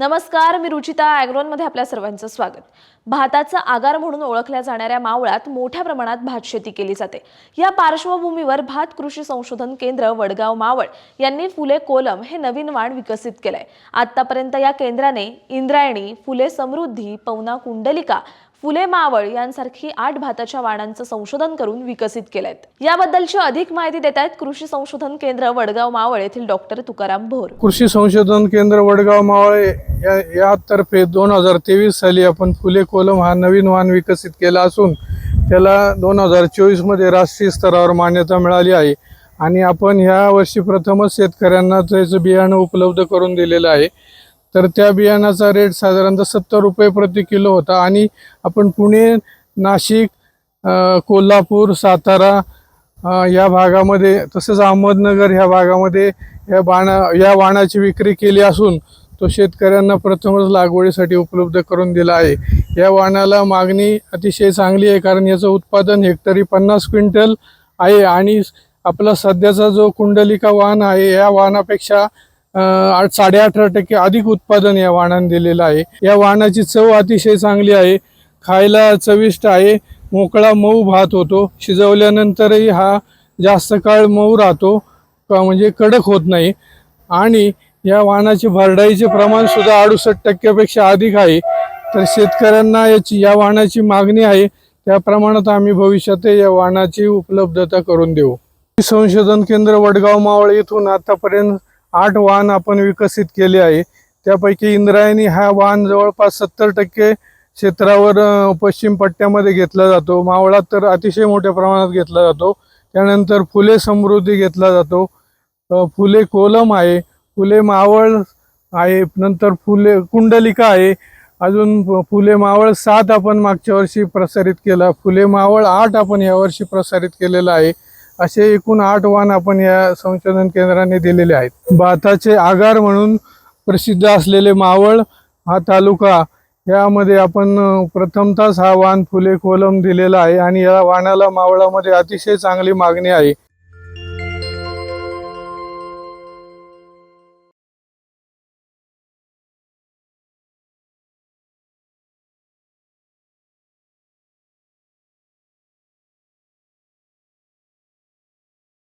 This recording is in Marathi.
नमस्कार मी रुचिता ॲग्रोनमध्ये आपल्या सर्वांचं स्वागत. भाताचा आगार म्हणून ओळखल्या जाणाऱ्या मावळात मोठ्या प्रमाणात भात शेती केली जाते. या पार्श्वभूमीवर भात कृषी संशोधन केंद्र वडगाव मावळ यांनी फुले कोलम हे नवीन वाण विकसित केलंय. आतापर्यंत या केंद्राने इंद्रायणी फुले समृद्धी पवना कुंडलिका फुले मावळ यांसारखी आठ भाताच्या वाणांचं संशोधन करून विकसित केलंय याबद्दलची अधिक माहिती देत आहेत कृषी संशोधन केंद्र वडगाव मावळ येथील डॉक्टर तुकाराम भोर. कृषी संशोधन केंद्र वडगाव मावळे या यातर्फे दोन हजार तेवीस साली आपण फुले कोलम हा नवीन वाहन विकसित केला असून त्याला दोन हजार चोवीसमध्ये राष्ट्रीय स्तरावर मान्यता मिळाली आहे. आणि आपण ह्या वर्षी प्रथमच शेतकऱ्यांना त्याचं बियाणं उपलब्ध करून दिलेलं आहे. तर त्या बियाणाचा रेट साधारणतः सत्तर रुपये प्रति किलो होता. आणि आपण पुणे नाशिक कोल्हापूर सातारा या भागामध्ये तसेच अहमदनगर ह्या भागामध्ये या बाणा या वाणाची विक्री केली असून तो शेतकऱ्यांना प्रथमच लागवडीसाठी उपलब्ध करून दिला आहे. या वाणाला मागणी अतिशय चांगली आहे कारण याचं उत्पादन हेक्टरी पन्नास क्विंटल आहे आणि आपला सध्याचा जो कुंडलिका वाहन आहे या वाहनापेक्षा आठ साडेअठरा टक्के अधिक उत्पादन या वाहनाने दिलेलं आहे. या वाहनाची चव अतिशय चांगली आहे. खायला चविष्ट आहे. मोकळा मऊ भात होतो. शिजवल्यानंतरही हा जास्त काळ मऊ राहतो. म्हणजे कडक होत नाही. आणि या वाहनाचे भरडाईचे प्रमाण सुद्धा अडुसष्ट टक्क्यापेक्षा अधिक आहे. तर शेतकऱ्यांना याची या वाहनाची मागणी आहे. त्या प्रमाणात आम्ही भविष्यात या वाहनाची उपलब्धता करून देऊ. संशोधन केंद्र वडगाव मावळ येथून आतापर्यंत आठ वाहन आपण विकसित केले आहे. त्यापैकी इंद्रायणी हा वाहन जवळपास सत्तर टक्के क्षेत्रावर पश्चिम पट्ट्यामध्ये घेतला जातो. मावळात तर अतिशय मोठ्या प्रमाणात घेतला जातो. त्यानंतर फुले समृद्धी घेतला जातो. फुले कोलम आहे. फुले मावळ आहे नंतर फुले कुंडलिका आहे. अजून फुले मावळ सात आपण मागच्या वर्षी प्रसारित केला. फुले मावळ आठ आपण यावर्षी प्रसारित केलेला आहे. असे एकूण आठ वाण आपण या संशोधन केंद्राने दिलेले आहेत. भाताचे आगार म्हणून प्रसिद्ध असलेले मावळ हा तालुका. यामध्ये आपण प्रथमतःच हा वाण फुले कोलम दिलेला आहे आणि या वाणाला मावळामध्ये अतिशय चांगली मागणी आहे.